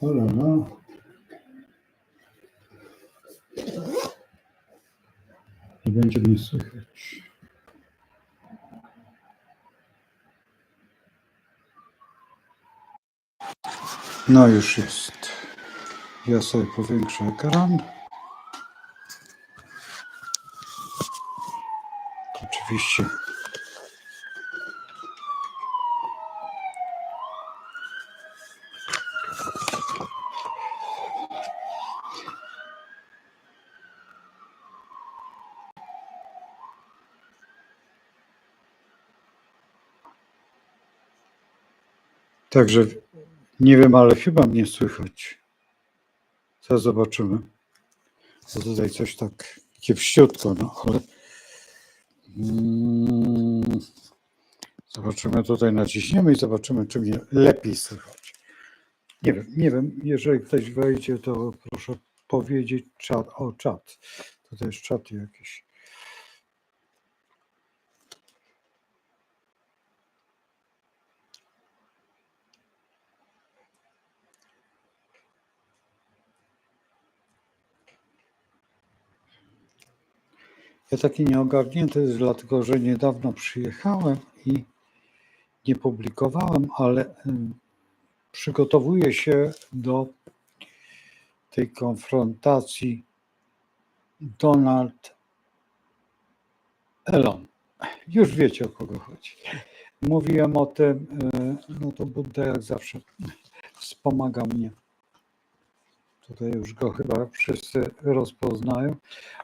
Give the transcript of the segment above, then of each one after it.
O la la. Nie będzie mnie słychać. No już jest. Ja sobie powiększę ekran. Oczywiście. Także nie wiem, ale chyba mnie słychać. Zaraz zobaczymy. To tutaj coś tak kiepściutko, no ale mm, zobaczymy tutaj, naciśniemy i zobaczymy, czy mnie lepiej słychać. Nie wiem, nie wiem, jeżeli ktoś wejdzie, to proszę powiedzieć czat, o czat. Tutaj jest czat jakiś. Ja taki nieogarnięty jest dlatego, że niedawno przyjechałem i nie publikowałem, ale przygotowuję się do tej konfrontacji Donald Elon. Już wiecie o kogo chodzi. Mówiłem o tym, y, no to Budda jak zawsze wspomaga mnie. Tutaj już go chyba wszyscy rozpoznają.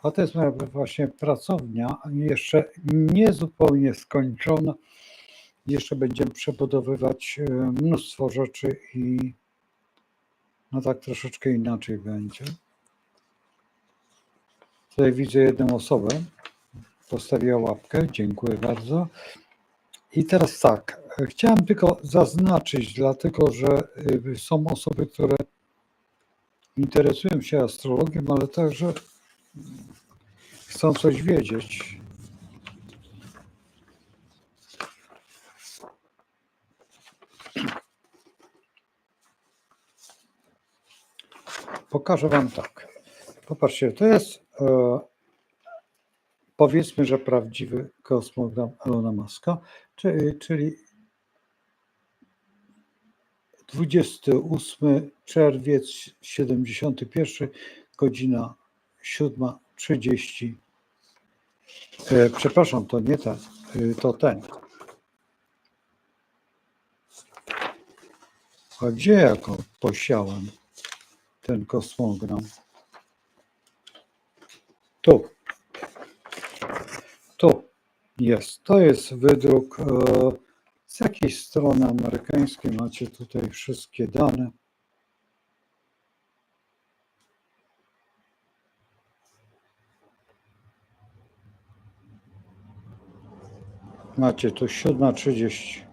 A to jest moja właśnie pracownia, jeszcze nie zupełnie skończona. Jeszcze będziemy przebudowywać e, mnóstwo rzeczy i no tak troszeczkę inaczej będzie. Tutaj widzę jedną osobę. Postawiła łapkę. Dziękuję bardzo. I teraz tak, chciałem tylko zaznaczyć, dlatego że y, są osoby, które interesują się astrologiem, ale także chcą coś wiedzieć. Pokażę Wam tak. Popatrzcie, to jest e, powiedzmy, że prawdziwy kosmogram Elona Muska, czyli, czyli 28 czerwiec 71, godzina 7.30. E, przepraszam, to nie ten, e, to ten. A gdzie ja go posiałem, ten kosmogram? Tu. Tu jest. To jest wydruk e, z jakiejś strony amerykańskiej. Macie tutaj wszystkie dane. Macie tu 7.30.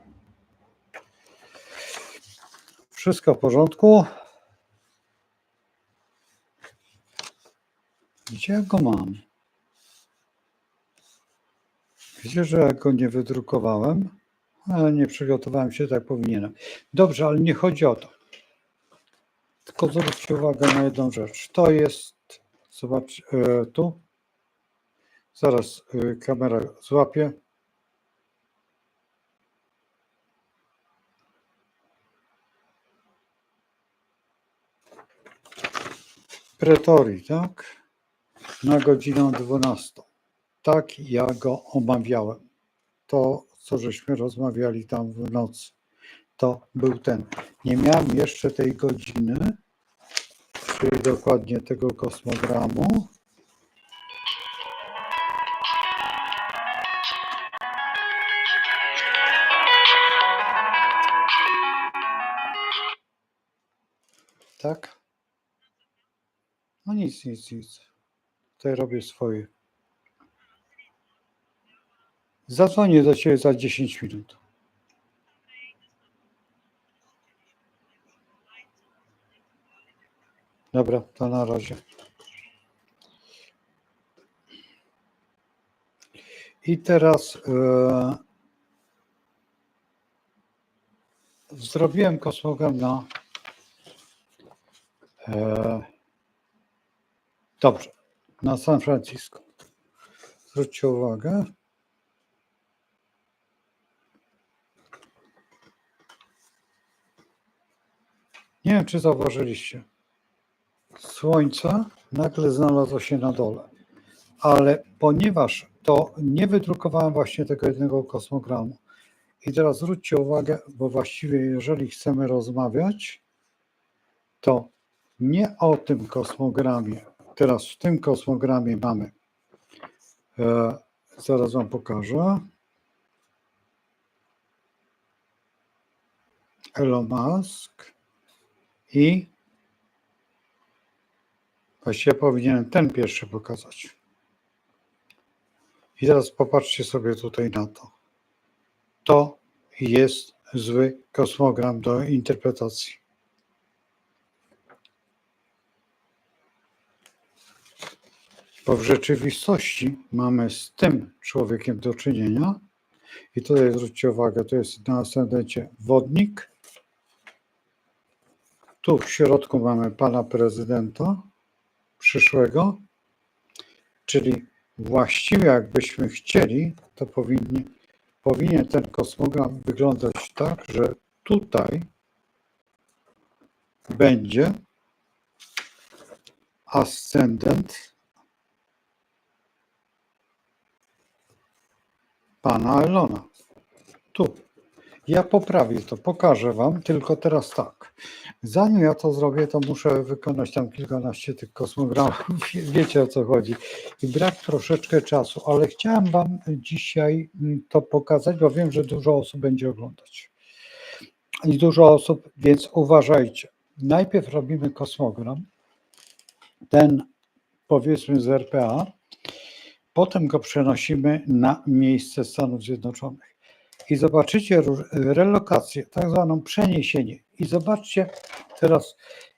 Wszystko w porządku. Gdzie ja go mam? Widzę, że ja go nie wydrukowałem, ale nie przygotowałem się tak powinienem. Dobrze, ale nie chodzi o to. Tylko zwróćcie uwagę na jedną rzecz. To jest, zobacz, e, tu. Zaraz e, kamera złapie. Pretorii, tak? Na godzinę 12. Tak ja go omawiałem. To, co żeśmy rozmawiali tam w nocy, to był ten. Nie miałem jeszcze tej godziny, czyli dokładnie tego kosmogramu. Tak? No nic, nic, nic. Tutaj robię swoje. Zadzwonię do Ciebie za 10 minut. Dobra, to na razie. I teraz e, zrobiłem kosmogram na E, Dobrze, na San Francisco. Zwróćcie uwagę. Nie wiem, czy zauważyliście. Słońce nagle znalazło się na dole, ale ponieważ to nie wydrukowałem właśnie tego jednego kosmogramu, i teraz zwróćcie uwagę, bo właściwie jeżeli chcemy rozmawiać, to nie o tym kosmogramie. Teraz w tym kosmogramie mamy, e, zaraz Wam pokażę. Elon Musk i właściwie powinienem ten pierwszy pokazać. I teraz popatrzcie sobie tutaj na to. To jest zły kosmogram do interpretacji. Bo w rzeczywistości mamy z tym człowiekiem do czynienia. I tutaj zwróćcie uwagę, to jest na ascendencie wodnik. Tu w środku mamy pana prezydenta przyszłego, czyli właściwie jakbyśmy chcieli, to powinni, powinien ten kosmogram wyglądać tak, że tutaj będzie ascendent pana Elona. Tu. Ja poprawię to, pokażę wam, tylko teraz tak. Zanim ja to zrobię, to muszę wykonać tam kilkanaście tych kosmogramów. Wie- Wiecie o co chodzi. I brak troszeczkę czasu, ale chciałem wam dzisiaj mm, to pokazać, bo wiem, że dużo osób będzie oglądać. I dużo osób, więc uważajcie. Najpierw robimy kosmogram, ten powiedzmy z RPA, potem go przenosimy na miejsce Stanów Zjednoczonych. I zobaczycie róż- relokację, tak zwaną przeniesienie. I zobaczcie teraz,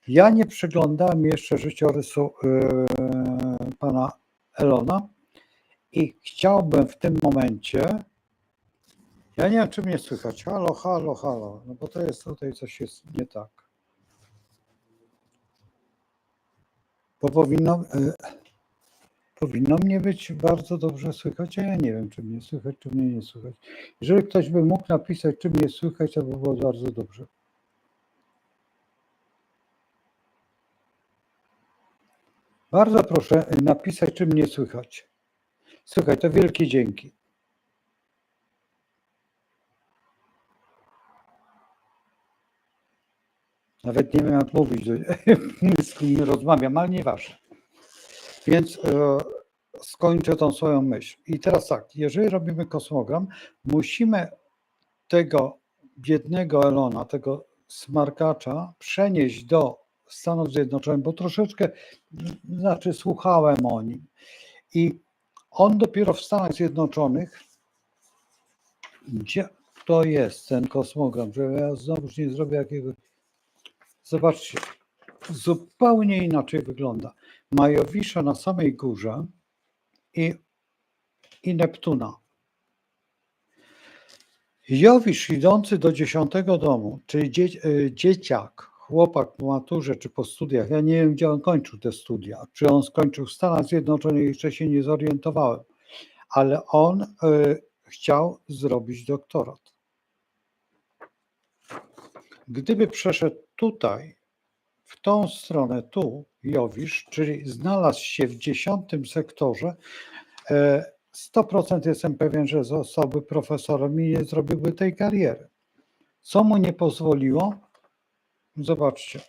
ja nie przeglądałem jeszcze życiorysu yy, pana Elona i chciałbym w tym momencie, ja nie wiem, czy mnie słychać, halo, halo, halo, no bo to jest tutaj coś jest nie tak. Bo powinno, yy, powinno mnie być bardzo dobrze słychać, a ja nie wiem, czy mnie słychać, czy mnie nie słychać. Jeżeli ktoś by mógł napisać, czy mnie słychać, to by było bardzo dobrze. Bardzo proszę y, napisać, czy mnie słychać. Słuchaj, to wielkie dzięki. Nawet nie wiem, jak mówić, z kim rozmawiam, ale nieważne. Więc e, skończę tą swoją myśl. I teraz tak, jeżeli robimy kosmogram, musimy tego biednego Elona, tego smarkacza przenieść do Stanów Zjednoczonych, bo troszeczkę, znaczy słuchałem o nim. I on dopiero w Stanach Zjednoczonych, gdzie to jest ten kosmogram, że ja znowu nie zrobię jakiegoś. Zobaczcie, zupełnie inaczej wygląda. Majowisza na samej górze i, i Neptuna. Jowisz idący do dziesiątego domu, czyli dzie, y, dzieciak, chłopak po maturze czy po studiach, ja nie wiem, gdzie on kończył te studia, czy on skończył w Stanach Zjednoczonych, jeszcze się nie zorientowałem, ale on y, chciał zrobić doktorat. Gdyby przeszedł tutaj, w tą stronę tu, Jowisz, czyli znalazł się w dziesiątym sektorze, e, 100% jestem pewien, że zostałby profesorem i nie zrobiłby tej kariery. Co mu nie pozwoliło? Zobaczcie,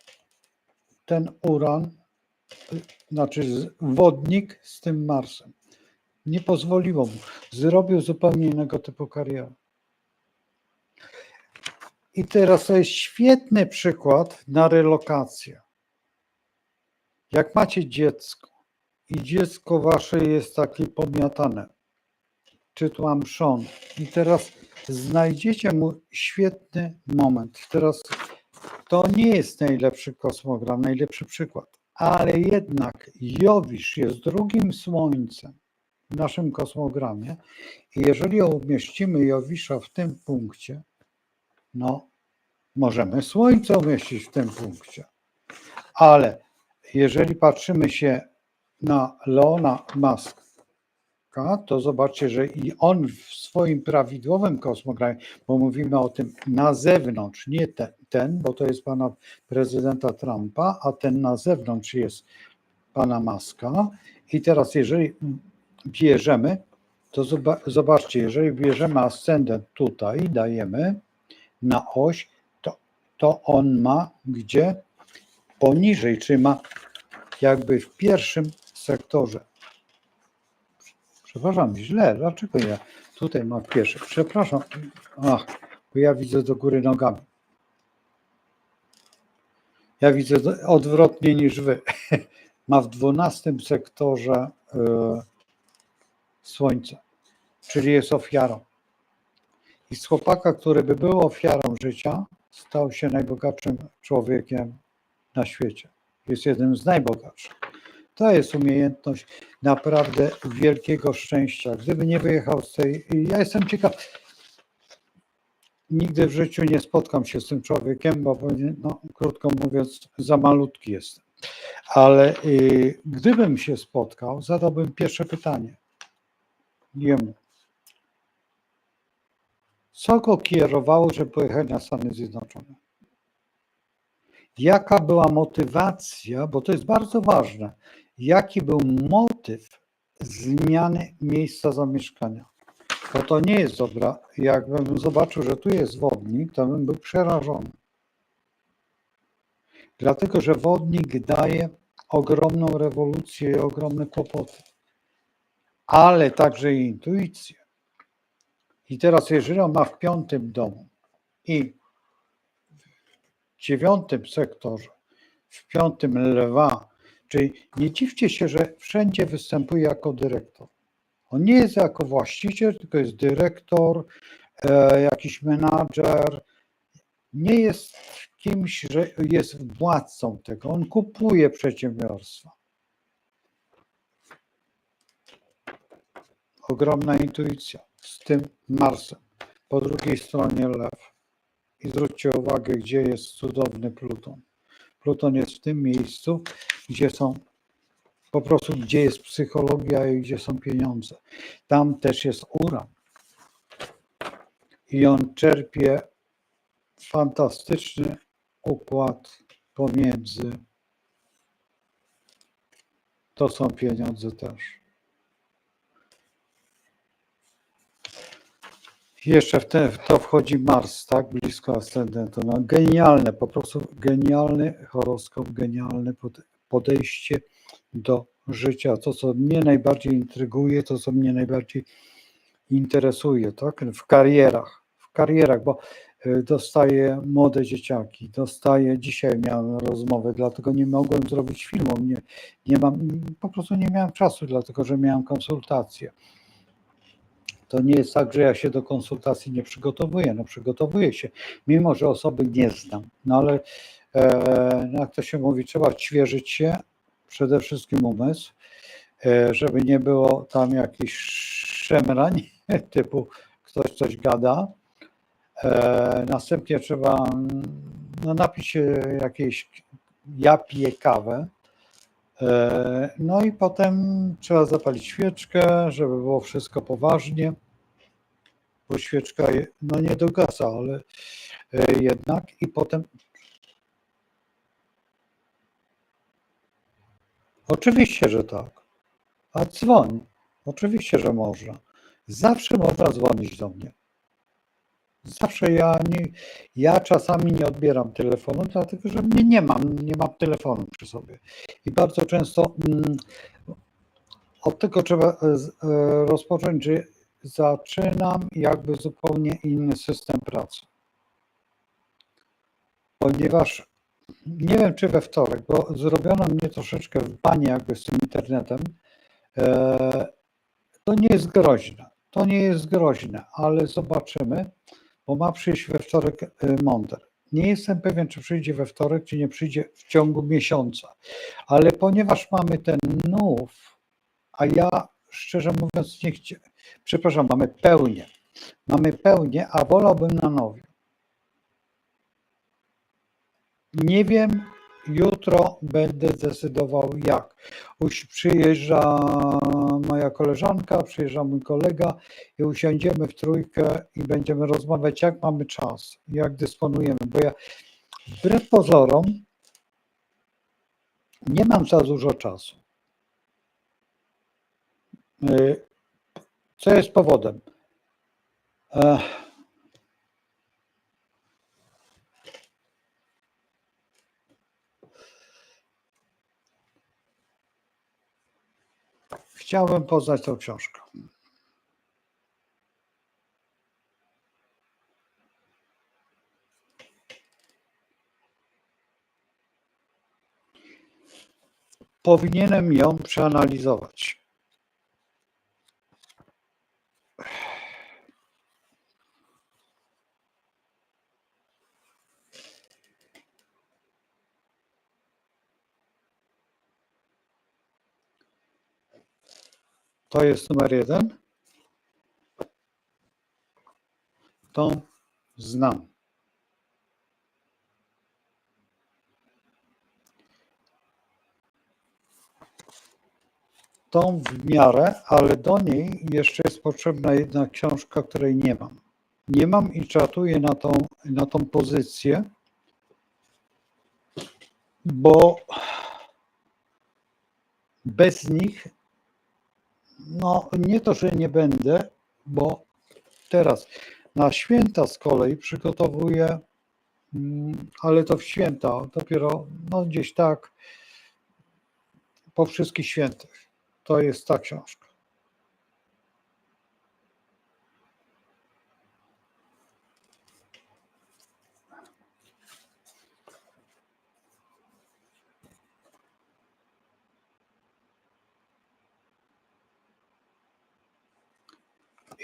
ten uran, znaczy wodnik z tym Marsem. Nie pozwoliło mu. Zrobił zupełnie innego typu karierę. I teraz to jest świetny przykład na relokację. Jak macie dziecko i dziecko wasze jest takie pomiatane, czy tłamszone, i teraz znajdziecie mu świetny moment. Teraz to nie jest najlepszy kosmogram, najlepszy przykład, ale jednak Jowisz jest drugim słońcem w naszym kosmogramie. I jeżeli umieścimy Jowisza w tym punkcie, no, możemy Słońce umieścić w tym punkcie. Ale jeżeli patrzymy się na Leona Muska, to zobaczcie, że i on w swoim prawidłowym kosmogramie, bo mówimy o tym na zewnątrz, nie ten, ten, bo to jest pana prezydenta Trumpa, a ten na zewnątrz jest pana Maska. I teraz, jeżeli bierzemy, to zoba- zobaczcie, jeżeli bierzemy ascendent tutaj, dajemy na oś, to, to on ma gdzie? Poniżej, czyli ma jakby w pierwszym sektorze. Przepraszam, źle, dlaczego ja tutaj mam pierwszy? Przepraszam, ach, bo ja widzę do góry nogami. Ja widzę odwrotnie niż wy. Ma w dwunastym sektorze e, słońce, czyli jest ofiarą. I z chłopaka, który by był ofiarą życia, stał się najbogatszym człowiekiem na świecie. Jest jednym z najbogatszych. To jest umiejętność naprawdę wielkiego szczęścia. Gdyby nie wyjechał z tej. Ja jestem ciekaw. Nigdy w życiu nie spotkam się z tym człowiekiem, bo no, krótko mówiąc, za malutki jestem. Ale y, gdybym się spotkał, zadałbym pierwsze pytanie jemu. Co go kierowało, żeby pojechać na Stany Zjednoczone? Jaka była motywacja, bo to jest bardzo ważne, jaki był motyw zmiany miejsca zamieszkania? Bo to nie jest dobra. Jakbym zobaczył, że tu jest wodnik, to bym był przerażony. Dlatego, że wodnik daje ogromną rewolucję i ogromne kłopoty, ale także i intuicję. I teraz, jeżeli on ma w piątym domu i dziewiątym sektorze, w piątym lwa, czyli nie dziwcie się, że wszędzie występuje jako dyrektor. On nie jest jako właściciel, tylko jest dyrektor, e, jakiś menadżer. Nie jest kimś, że jest władcą tego. On kupuje przedsiębiorstwa. Ogromna intuicja z tym Marsem. Po drugiej stronie lew. I zwróćcie uwagę, gdzie jest cudowny Pluton. Pluton jest w tym miejscu, gdzie są po prostu, gdzie jest psychologia i gdzie są pieniądze. Tam też jest uran. I on czerpie fantastyczny układ pomiędzy. To są pieniądze też. Jeszcze w, te, w to wchodzi Mars, tak, blisko ascendentu. No, genialne, po prostu genialny horoskop, genialne pod- podejście do życia. To, co mnie najbardziej intryguje, to, co mnie najbardziej interesuje, tak, w karierach, w karierach, bo y, dostaję młode dzieciaki, dostaję, dzisiaj miałem rozmowę, dlatego nie mogłem zrobić filmu, nie, nie mam, po prostu nie miałem czasu, dlatego że miałem konsultacje. To nie jest tak, że ja się do konsultacji nie przygotowuję. No przygotowuję się, mimo że osoby nie znam. No ale e, no jak to się mówi, trzeba odświeżyć się, przede wszystkim umysł, e, żeby nie było tam jakichś szemrań, typu ktoś coś gada. E, następnie trzeba no, napić się jakiejś, ja piję kawę, E, No i potem trzeba zapalić świeczkę, żeby było wszystko poważnie, bo świeczka no nie dogasa, ale e, jednak i potem oczywiście, że tak. A dzwoń. Oczywiście, że można. Zawsze można dzwonić do mnie. Zawsze ja nie, ja czasami nie odbieram telefonu, dlatego że mnie nie mam, nie mam telefonu przy sobie. I bardzo często mm, od tego trzeba e, e, rozpocząć, że zaczynam jakby zupełnie inny system pracy. Ponieważ nie wiem, czy we wtorek, bo zrobiono mnie troszeczkę w banie jakby z tym internetem. E, To nie jest groźne. To nie jest groźne, ale zobaczymy, bo ma przyjść we wtorek e, Monder. Nie jestem pewien, czy przyjdzie we wtorek, czy nie przyjdzie w ciągu miesiąca, ale ponieważ mamy ten nów, a ja szczerze mówiąc nie chciałem, przepraszam, mamy pełnię. Mamy pełnię, a wolałbym na nowiu. Nie wiem, jutro będę decydował jak. Uś- Przyjeżdża moja koleżanka, przyjeżdża mój kolega i usiądziemy w trójkę i będziemy rozmawiać, jak mamy czas, jak dysponujemy. Bo ja wbrew pozorom nie mam za dużo czasu. Co jest powodem? Chciałbym poznać tą książkę. Powinienem ją przeanalizować. To jest numer jeden. To znam. Tą w miarę, ale do niej jeszcze jest potrzebna jedna książka, której nie mam. Nie mam i czatuję na tą, na tą pozycję, bo bez nich no, nie to, że nie będę, bo teraz na święta z kolei przygotowuję, mm, ale to w święta, dopiero no, gdzieś tak po wszystkich świętych. To jest ta książka.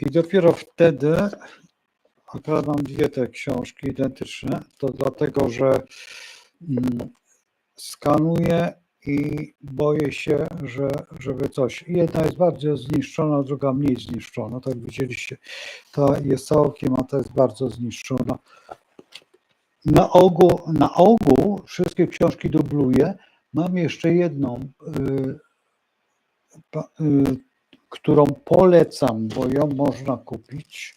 I dopiero wtedy, akurat mam dwie te książki identyczne, to dlatego, że mm, skanuję i boję się, że żeby coś. Jedna jest bardziej zniszczona, druga mniej zniszczona. Tak widzieliście, ta jest całkiem, a ta jest bardzo zniszczona. Na ogół, na ogół wszystkie książki dubluję. Mam jeszcze jedną, y, pa- y, którą polecam, bo ją można kupić.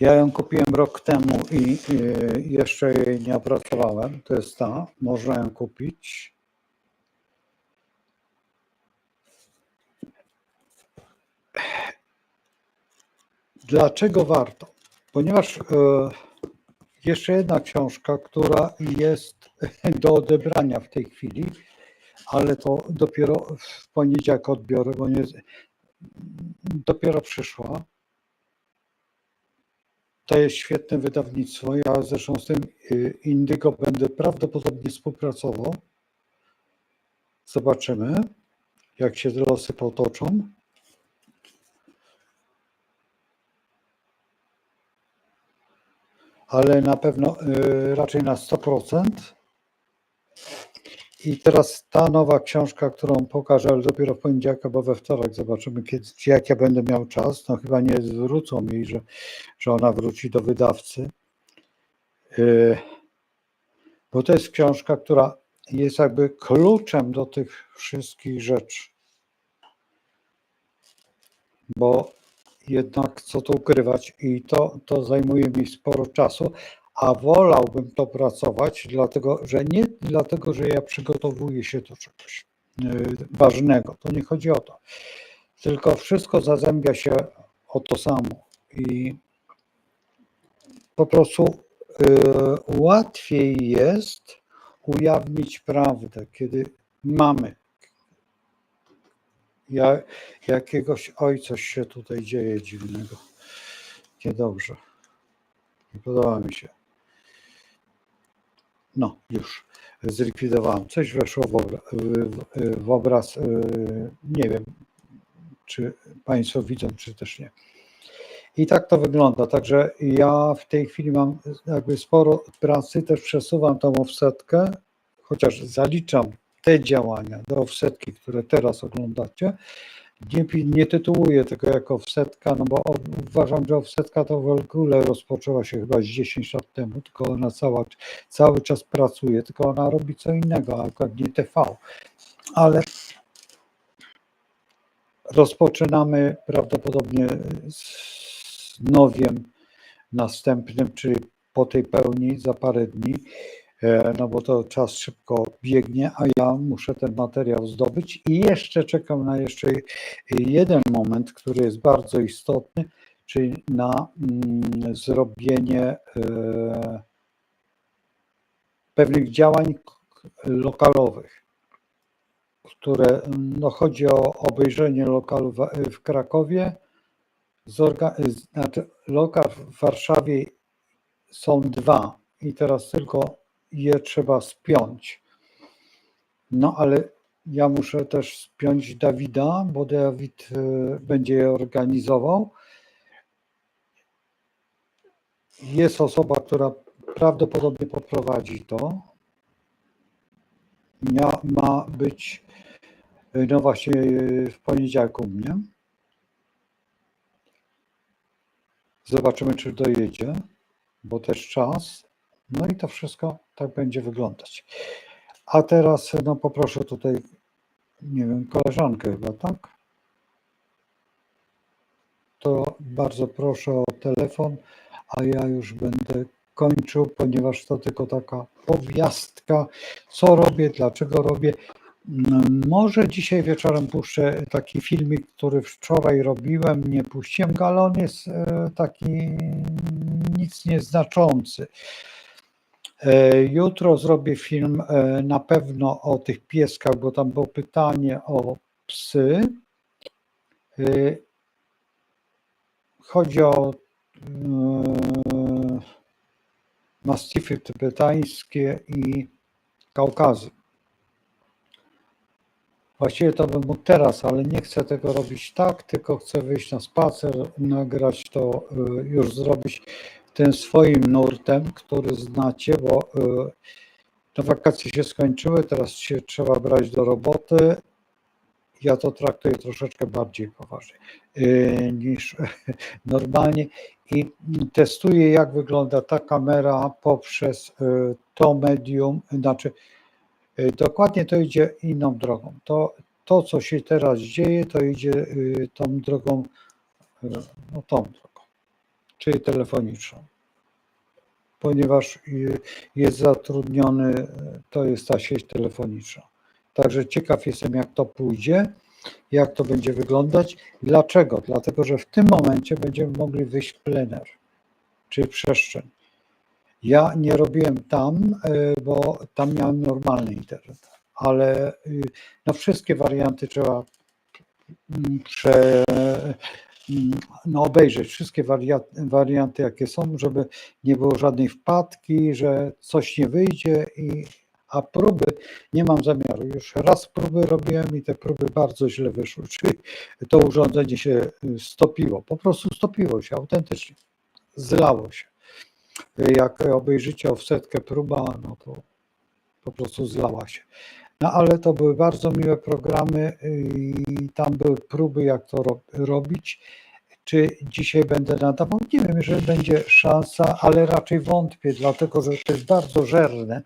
Ja ją kupiłem rok temu i jeszcze jej nie opracowałem. To jest ta, można ją kupić. Dlaczego warto? Ponieważ e, jeszcze jedna książka, która jest do odebrania w tej chwili, ale to dopiero w poniedziałek odbiorę, bo nie, dopiero przyszła. To jest świetne wydawnictwo. Ja zresztą z tym y, Indygo będę prawdopodobnie współpracował. Zobaczymy, jak się losy potoczą. Ale na pewno y, raczej na 100%. I teraz ta nowa książka, którą pokażę, ale dopiero w poniedziałek albo we wtorek zobaczymy, kiedy, jak ja będę miał czas. No chyba nie zwrócą jej, że, że ona wróci do wydawcy. Yy, Bo to jest książka, która jest jakby kluczem do tych wszystkich rzeczy. Bo jednak co tu ukrywać i to, to zajmuje mi sporo czasu, a wolałbym to pracować, dlatego że nie dlatego, że ja przygotowuję się do czegoś yy, ważnego. To nie chodzi o to. Tylko wszystko zazębia się o to samo. I po prostu yy, łatwiej jest ujawnić prawdę, kiedy mamy ja, jakiegoś oj, coś się tutaj dzieje dziwnego. Niedobrze. Nie podoba mi się. No, już zlikwidowałem. Coś weszło w, w, w obraz. yy, Nie wiem, czy Państwo widzą, czy też nie. I tak to wygląda. Także ja w tej chwili mam jakby sporo pracy, też przesuwam tą offsetkę, chociaż zaliczam te działania do offsetki, które teraz oglądacie. Nie, nie tytułuję tego jako offsetka, no bo uważam, że offsetka to w ogóle rozpoczęła się chyba z 10 lat temu, tylko ona cała, cały czas pracuje, tylko ona robi co innego, akurat nie TV. Ale rozpoczynamy prawdopodobnie z nowiem następnym, czyli po tej pełni za parę dni, no bo to czas szybko biegnie, a ja muszę ten materiał zdobyć. I jeszcze czekam na jeszcze jeden moment, który jest bardzo istotny, czyli na mm, zrobienie e, pewnych działań lokalowych, które, no chodzi o obejrzenie lokalu w, Krakowie, znaczy lokal w Warszawie są dwa i teraz tylko je trzeba spiąć. No ale ja muszę też spiąć Dawida, bo Dawid e, będzie je organizował. Jest osoba, która prawdopodobnie poprowadzi to. Mia, ma być, e, no właśnie e, w poniedziałek u mnie. Zobaczymy, czy dojedzie, bo też czas. No i to wszystko tak będzie wyglądać. A teraz no poproszę tutaj, nie wiem, koleżankę chyba, tak? To bardzo proszę o telefon, a ja już będę kończył, ponieważ to tylko taka powiastka, co robię, dlaczego robię. Może dzisiaj wieczorem puszczę taki filmik, który wczoraj robiłem, nie puściłem go, ale on jest e, taki nic nieznaczący. E, Jutro zrobię film e, na pewno o tych pieskach, bo tam było pytanie o psy. E, Chodzi o mastify tybetańskie i Kaukazy. Właściwie to bym mógł teraz, ale nie chcę tego robić tak, tylko chcę wyjść na spacer, nagrać to, już zrobić tym swoim nurtem, który znacie, bo y, no wakacje się skończyły, teraz się trzeba brać do roboty. Ja to traktuję troszeczkę bardziej poważnie y, niż normalnie i testuję, jak wygląda ta kamera poprzez y, to medium, znaczy Dokładnie to idzie inną drogą. To, to co się teraz dzieje, to idzie tą drogą, no tą drogą, czyli telefoniczną. Ponieważ jest zatrudniony, to jest ta sieć telefoniczna. Także ciekaw jestem, jak to pójdzie, jak to będzie wyglądać. Dlaczego? Dlatego, że w tym momencie będziemy mogli wyjść w plener, czyli przestrzeń. Ja nie robiłem tam, y, bo tam miałem normalny internet, ale y, no wszystkie warianty trzeba mm, prze, no obejrzeć, wszystkie waria- warianty jakie są, żeby nie było żadnej wpadki, że coś nie wyjdzie i a próby nie mam zamiaru. Już raz próby robiłem i te próby bardzo źle wyszły, czyli to urządzenie się y, stopiło, po prostu stopiło się autentycznie, zlało się jak obejrzycie offsetkę próba, no to po prostu zlała się. No ale to były bardzo miłe programy i tam były próby, jak to ro- robić. Czy dzisiaj będę nadawał? Nie wiem, jeżeli będzie szansa, ale raczej wątpię, dlatego że to jest bardzo żerne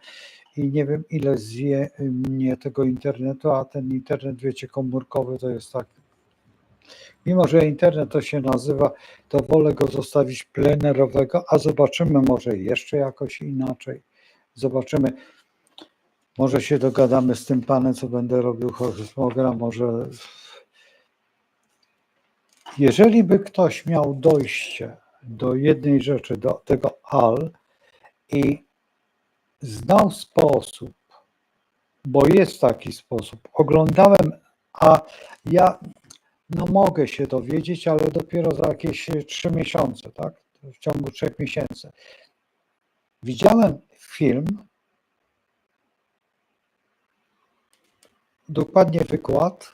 i nie wiem, ile zje mnie tego internetu, a ten internet, wiecie, komórkowy to jest tak. Mimo, że internet to się nazywa, to wolę go zostawić plenerowego, a zobaczymy może jeszcze jakoś inaczej. Zobaczymy. Może się dogadamy z tym panem, co będę robił choryzmogram, może jeżeli by ktoś miał dojście do jednej rzeczy, do tego AL i znał sposób, bo jest taki sposób, oglądałem, a ja no mogę się dowiedzieć, ale dopiero za jakieś trzy miesiące, tak? W ciągu trzech miesięcy. Widziałem film, dokładnie wykład,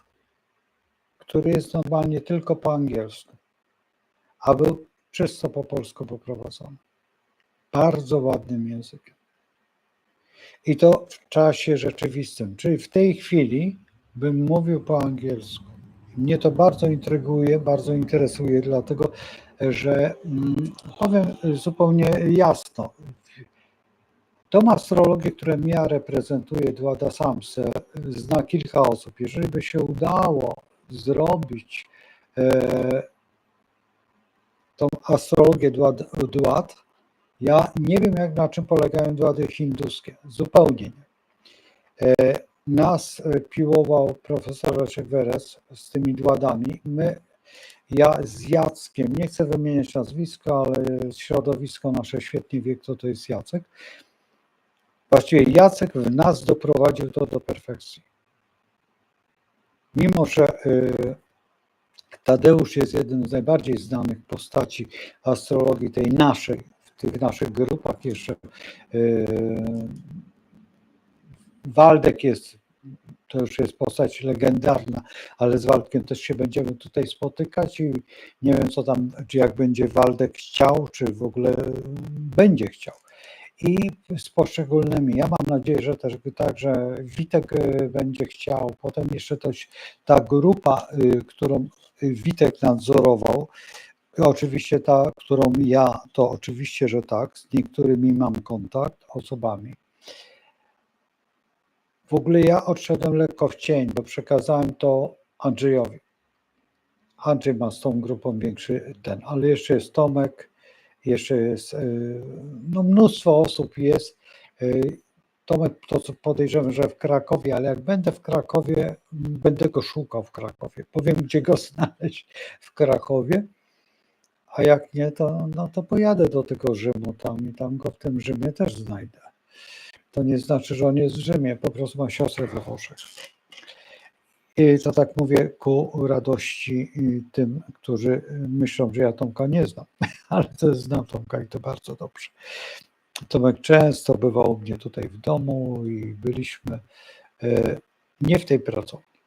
który jest normalnie tylko po angielsku, a był czysto po polsku poprowadzony. Bardzo ładnym językiem. I to w czasie rzeczywistym, czyli w tej chwili bym mówił po angielsku. Mnie to bardzo intryguje, bardzo interesuje, dlatego że mm, powiem zupełnie jasno. Tą astrologię, którą ja reprezentuję, Dwada Samse, zna kilka osób. Jeżeli by się udało zrobić e, tą astrologię Dwad, ja nie wiem, jak na czym polegają Dwady hinduskie. Zupełnie nie. E, nas piłował profesor Leszek Weres z tymi Dładami. My ja z Jackiem, nie chcę wymieniać nazwiska, ale środowisko nasze świetnie wie, kto to jest Jacek. Właściwie Jacek w nas doprowadził to do perfekcji. Mimo, że y, Tadeusz jest jednym z najbardziej znanych postaci astrologii tej naszej, w tych naszych grupach jeszcze y, Waldek jest, to już jest postać legendarna, ale z Waldkiem też się będziemy tutaj spotykać i nie wiem co tam, czy jak będzie Waldek chciał, czy w ogóle będzie chciał. I z poszczególnymi. Ja mam nadzieję, że też tak, że Witek y, będzie chciał. Potem jeszcze też ta grupa, y, którą Witek nadzorował, oczywiście ta, którą ja, to oczywiście, że tak, z niektórymi mam kontakt osobami. W ogóle ja odszedłem lekko w cień, bo przekazałem to Andrzejowi. Andrzej ma z tą grupą większy ten, ale jeszcze jest Tomek, jeszcze jest, y, no mnóstwo osób jest. Y, Tomek to co podejrzewam, że w Krakowie, ale jak będę w Krakowie, będę go szukał w Krakowie. Powiem, gdzie go znaleźć w Krakowie. A jak nie, to, no to pojadę do tego Rzymu tam i tam go w tym Rzymie też znajdę. To nie znaczy, że on jest w Rzymie, po prostu ma siostrę we Włoszech. I to tak mówię ku radości tym, którzy myślą, że ja Tomka nie znam, ale to znam Tomka i to bardzo dobrze. Tomek często bywał u mnie tutaj w domu i byliśmy e, nie w tej pracowni.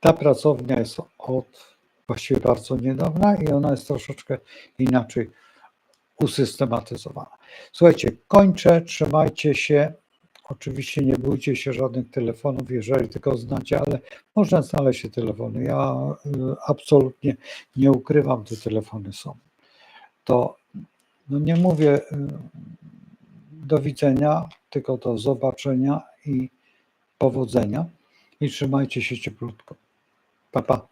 Ta pracownia jest od właściwie bardzo niedawna i ona jest troszeczkę inaczej usystematyzowana. Słuchajcie, kończę, trzymajcie się. Oczywiście nie bójcie się żadnych telefonów, jeżeli tylko znacie, ale można znaleźć się telefony. Ja y, absolutnie nie ukrywam, te telefony są. To no nie mówię y, do widzenia, tylko do zobaczenia i powodzenia. I trzymajcie się cieplutko. Pa, pa.